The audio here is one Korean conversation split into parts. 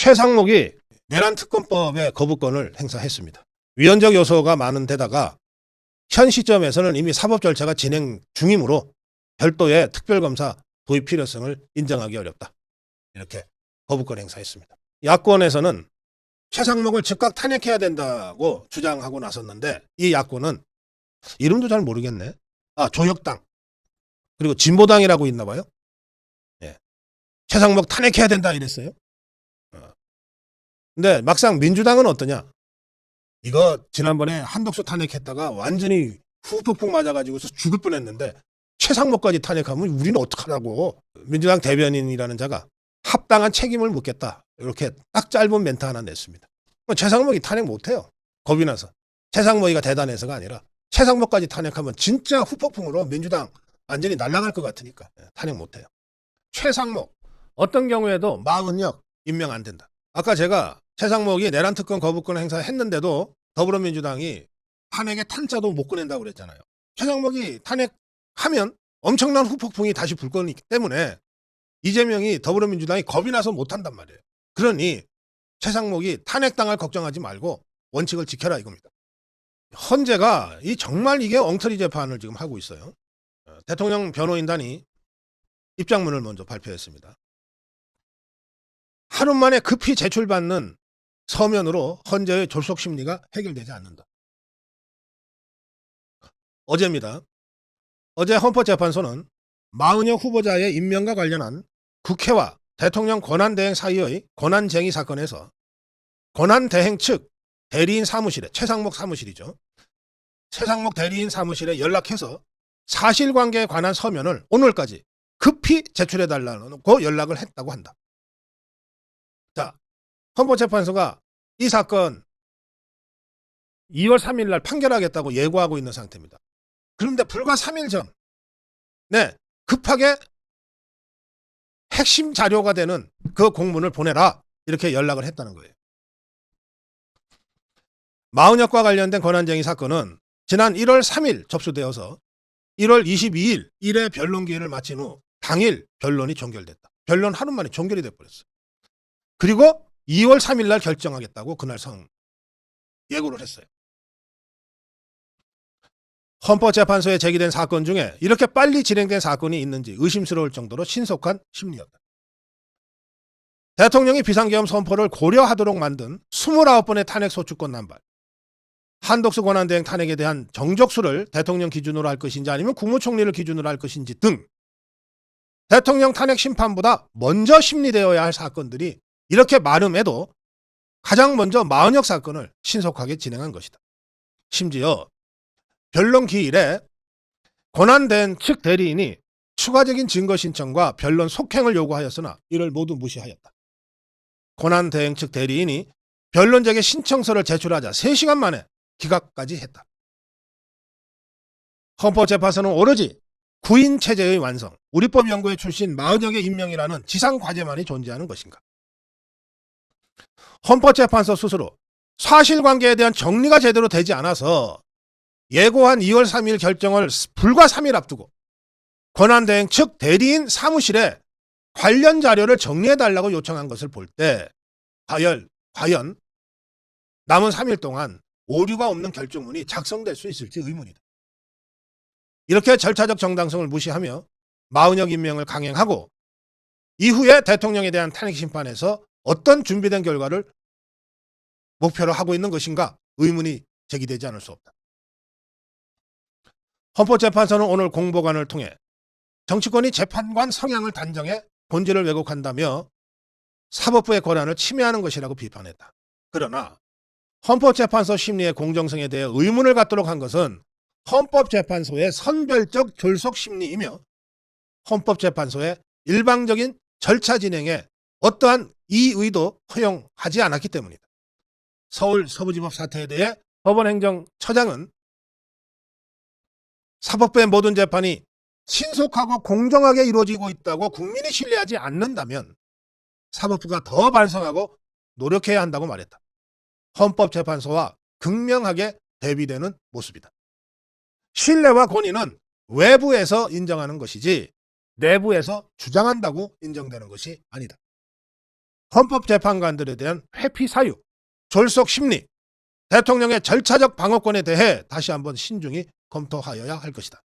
최상목이 내란 특검법의 거부권을 행사했습니다. 위헌적 요소가 많은 데다가 현 시점에서는 이미 사법 절차가 진행 중이므로 별도의 특별검사 도입 필요성을 인정하기 어렵다. 이렇게 거부권 행사했습니다. 야권에서는 최상목을 즉각 탄핵해야 된다고 주장하고 나섰는데 이 야권은 이름도 잘 모르겠네. 아 조혁당 그리고 진보당이라고 있나 봐요. 예. 최상목 탄핵해야 된다 이랬어요. 어. 근데 막상 민주당은 어떠냐? 이거 지난번에 한덕수 탄핵했다가 완전히 후폭풍 맞아가지고서 죽을 뻔했는데 최상목까지 탄핵하면 우리는 어떡하라고 민주당 대변인이라는 자가 합당한 책임을 묻겠다 이렇게 딱 짧은 멘트 하나 냈습니다. 뭐 최상목이 탄핵 못해요. 겁이 나서 최상목이가 대단해서가 아니라 최상목까지 탄핵하면 진짜 후폭풍으로 민주당 완전히 날아갈 것 같으니까 예, 탄핵 못해요. 최상목 어떤 경우에도 마흔역 임명 안 된다. 아까 제가 최상목이 내란 특권 거부권 행사했는데도 더불어민주당이 탄핵의 탄자도 못 꺼낸다고 그랬잖아요. 최상목이 탄핵하면 엄청난 후폭풍이 다시 불 거기 때문에 이재명이 더불어민주당이 겁이 나서 못한단 말이에요. 그러니 최상목이 탄핵당할 걱정하지 말고 원칙을 지켜라 이겁니다. 헌재가 이 정말 이게 엉터리 재판을 지금 하고 있어요. 어, 대통령 변호인단이 입장문을 먼저 발표했습니다. 하루 만에 급히 제출받는 서면으로 헌재의 졸속 심리가 해결되지 않는다. 어제입니다. 어제 헌법재판소는 마은혁 후보자의 임명과 관련한 국회와 대통령 권한대행 사이의 권한쟁의 사건에서 권한대행 측 대리인 사무실에 최상목 사무실이죠. 최상목 대리인 사무실에 연락해서 사실관계에 관한 서면을 오늘까지 급히 제출해달라고 연락을 했다고 한다. 자, 헌법재판소가 이 사건 2월 3일 날 판결하겠다고 예고하고 있는 상태입니다. 그런데 불과 3일 전, 네, 급하게 핵심 자료가 되는 그 공문을 보내라. 이렇게 연락을 했다는 거예요. 마은혁과 관련된 권한쟁의 사건은 지난 1월 3일 접수되어서 1월 22일 1회 변론 기회를 마친 후 당일 변론이 종결됐다. 변론 하루 만에 종결이 돼버렸어요. 그리고 2월 3일 날 결정하겠다고 그날 성 예고를 했어요. 헌법재판소에 제기된 사건 중에 이렇게 빨리 진행된 사건이 있는지 의심스러울 정도로 신속한 심리였다. 대통령이 비상계엄 선포를 고려하도록 만든 29번의 탄핵 소추권 남발, 한독수 권한대행 탄핵에 대한 정적수를 대통령 기준으로 할 것인지 아니면 국무총리를 기준으로 할 것인지 등 대통령 탄핵 심판보다 먼저 심리되어야 할 사건들이 이렇게 많음에도 가장 먼저 마은혁 사건을 신속하게 진행한 것이다. 심지어 변론 기일에 권한된 측 대리인이 추가적인 증거 신청과 변론 속행을 요구하였으나 이를 모두 무시하였다. 권한 대행 측 대리인이 변론적의 신청서를 제출하자 3시간 만에 기각까지 했다. 헌법재판소는 오로지 구인 체제의 완성, 우리법 연구회 출신 마은혁의 임명이라는 지상 과제만이 존재하는 것인가? 헌법재판소 스스로 사실관계에 대한 정리가 제대로 되지 않아서 예고한 2월 3일 결정을 불과 3일 앞두고 권한대행 측 대리인 사무실에 관련 자료를 정리해달라고 요청한 것을 볼 때 과연, 과연 남은 3일 동안 오류가 없는 결정문이 작성될 수 있을지 의문이다. 이렇게 절차적 정당성을 무시하며 마은혁 임명을 강행하고 이후에 대통령에 대한 탄핵 심판에서 어떤 준비된 결과를 목표로 하고 있는 것인가 의문이 제기되지 않을 수 없다. 헌법재판소는 오늘 공보관을 통해 정치권이 재판관 성향을 단정해 본질을 왜곡한다며 사법부의 권한을 침해하는 것이라고 비판했다. 그러나 헌법재판소 심리의 공정성에 대해 의문을 갖도록 한 것은 헌법재판소의 선별적 졸속 심리이며 헌법재판소의 일방적인 절차 진행에 어떠한 이 의도 허용하지 않았기 때문이다. 서울 서부지법 사태에 대해 법원행정처장은 사법부의 모든 재판이 신속하고 공정하게 이루어지고 있다고 국민이 신뢰하지 않는다면 사법부가 더 반성하고 노력해야 한다고 말했다. 헌법재판소와 극명하게 대비되는 모습이다. 신뢰와 권위는 외부에서 인정하는 것이지 내부에서 주장한다고 인정되는 것이 아니다. 헌법재판관들에 대한 회피 사유, 졸속 심리, 대통령의 절차적 방어권에 대해 다시 한번 신중히 검토하여야 할 것이다.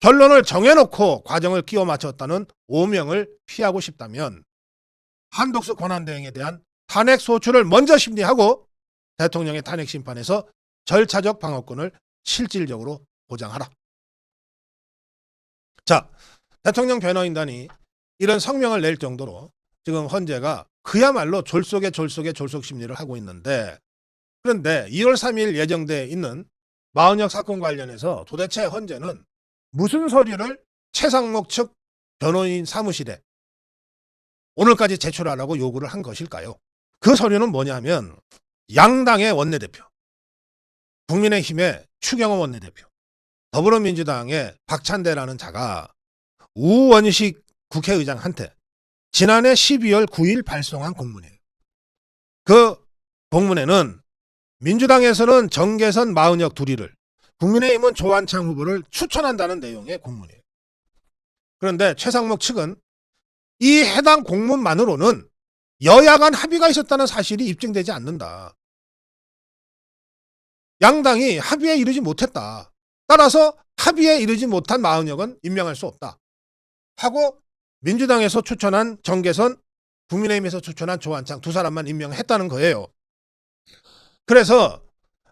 결론을 정해놓고 과정을 끼워 맞췄다는 오명을 피하고 싶다면 한독수 권한대행에 대한 탄핵 소추를 먼저 심리하고 대통령의 탄핵 심판에서 절차적 방어권을 실질적으로 보장하라. 자, 대통령 변호인단이 이런 성명을 낼 정도로 지금 헌재가 그야말로 졸속의 졸속의 졸속 심리를 하고 있는데 그런데 2월 3일 예정돼 있는 마은혁 사건 관련해서 도대체 헌재는 무슨 서류를 최상목 측 변호인 사무실에 오늘까지 제출하라고 요구를 한 것일까요? 그 서류는 뭐냐면 양당의 원내대표, 국민의힘의 추경호 원내대표, 더불어민주당의 박찬대라는 자가 우원식 국회의장한테 지난해 12월 9일 발송한 공문이에요. 그 공문에는 민주당에서는 정계선 마은혁 둘이를 국민의힘은 조한창 후보를 추천한다는 내용의 공문이에요. 그런데 최상목 측은 이 해당 공문만으로는 여야 간 합의가 있었다는 사실이 입증되지 않는다. 양당이 합의에 이르지 못했다. 따라서 합의에 이르지 못한 마은혁은 임명할 수 없다. 하고 민주당에서 추천한 정계선, 국민의힘에서 추천한 조한창 두 사람만 임명했다는 거예요. 그래서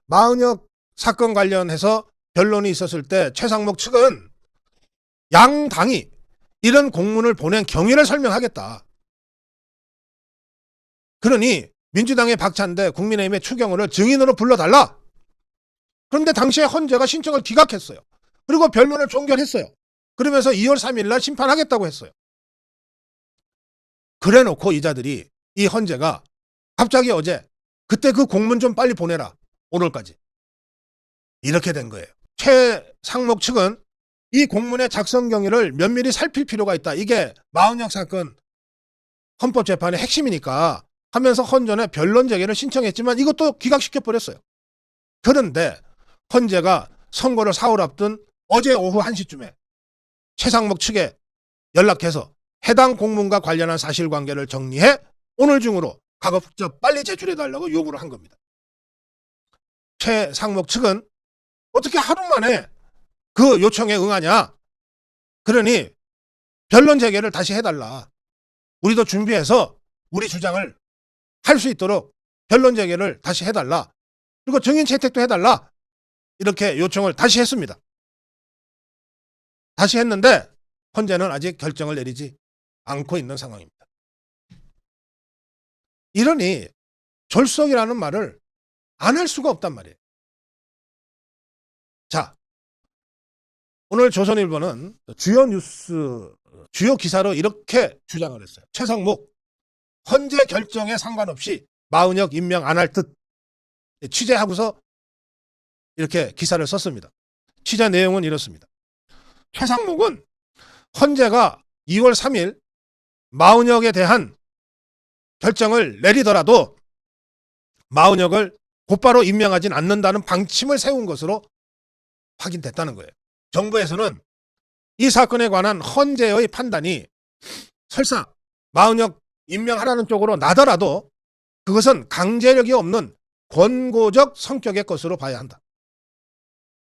마은혁 사건 관련해서 변론이 있었을 때 최상목 측은 양당이 이런 공문을 보낸 경위를 설명하겠다. 그러니 민주당의 박찬대, 국민의힘의 추경호를 증인으로 불러달라. 그런데 당시에 헌재가 신청을 기각했어요. 그리고 변론을 종결했어요. 그러면서 2월 3일 날 심판하겠다고 했어요. 그래 놓고 이자들이 이 헌재가 갑자기 어제 그때 그 공문 좀 빨리 보내라. 오늘까지. 이렇게 된 거예요. 최상목 측은 이 공문의 작성 경위를 면밀히 살필 필요가 있다. 이게 마은혁 사건 헌법재판의 핵심이니까 하면서 헌전에 변론 제기를 신청했지만 이것도 기각시켜 버렸어요. 그런데 헌재가 선거를 사흘 앞둔 어제 오후 1시쯤에 최상목 측에 연락해서 해당 공문과 관련한 사실관계를 정리해 오늘 중으로 가급적 빨리 제출해달라고 요구를 한 겁니다. 최 상목 측은 어떻게 하루 만에 그 요청에 응하냐? 그러니 변론 재개를 다시 해달라. 우리도 준비해서 우리 주장을 할 수 있도록 변론 재개를 다시 해달라. 그리고 증인 채택도 해달라. 이렇게 요청을 다시 했습니다. 다시 했는데 헌재는 아직 결정을 내리지 않고 있는 상황입니다. 이러니 졸속이라는 말을 안 할 수가 없단 말이에요. 자, 오늘 조선일보는 주요 뉴스, 주요 기사로 이렇게 주장을 했어요. 최상목, 헌재 결정에 상관없이 마은혁 임명 안 할 듯 취재하고서 이렇게 기사를 썼습니다. 취재 내용은 이렇습니다. 최상목은 헌재가 2월 3일 마은혁에 대한 결정을 내리더라도 마은혁을 곧바로 임명하진 않는다는 방침을 세운 것으로 확인됐다는 거예요. 정부에서는 이 사건에 관한 헌재의 판단이 설사 마은혁 임명하라는 쪽으로 나더라도 그것은 강제력이 없는 권고적 성격의 것으로 봐야 한다.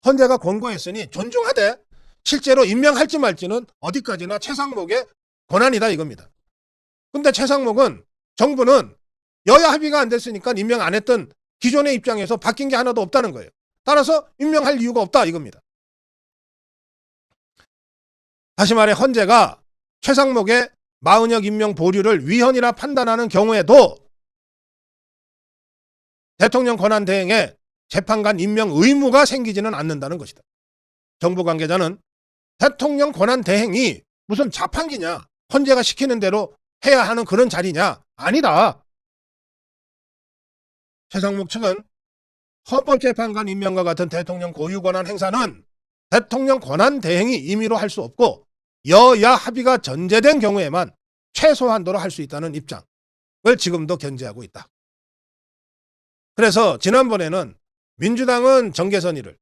헌재가 권고했으니 존중하되 실제로 임명할지 말지는 어디까지나 최상목의 권한이다 이겁니다. 근데 최상목은 정부는 여야 합의가 안 됐으니까 임명 안 했던 기존의 입장에서 바뀐 게 하나도 없다는 거예요. 따라서 임명할 이유가 없다 이겁니다. 다시 말해 헌재가 최상목의 마은혁 임명 보류를 위헌이라 판단하는 경우에도 대통령 권한 대행에 재판관 임명 의무가 생기지는 않는다는 것이다. 정부 관계자는 대통령 권한 대행이 무슨 자판기냐, 헌재가 시키는 대로 해야 하는 그런 자리냐? 아니다. 최상목 측은 헌법재판관 임명과 같은 대통령 고유 권한 행사는 대통령 권한 대행이 임의로 할 수 없고 여야 합의가 전제된 경우에만 최소한도로 할 수 있다는 입장을 지금도 견지하고 있다. 그래서 지난번에는 민주당은 정계선이를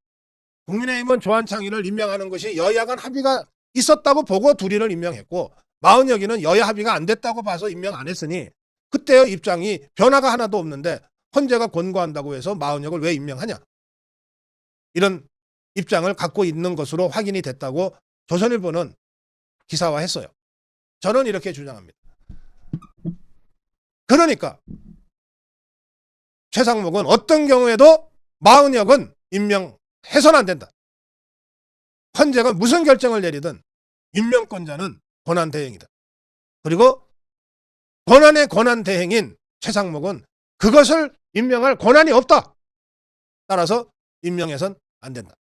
국민의힘은 조한창이를 임명하는 것이 여야 간 합의가 있었다고 보고 둘이를 임명했고 마은혁이는 여야 합의가 안 됐다고 봐서 임명 안 했으니 그때의 입장이 변화가 하나도 없는데 헌재가 권고한다고 해서 마은혁을 왜 임명하냐 이런 입장을 갖고 있는 것으로 확인이 됐다고 조선일보는 기사화했어요. 저는 이렇게 주장합니다. 그러니까 최상목은 어떤 경우에도 마은혁은 임명해서는 안 된다. 헌재가 무슨 결정을 내리든 임명권자는 권한 대행이다. 그리고 권한의 권한 대행인 최상목은 그것을 임명할 권한이 없다. 따라서 임명해선 안 된다.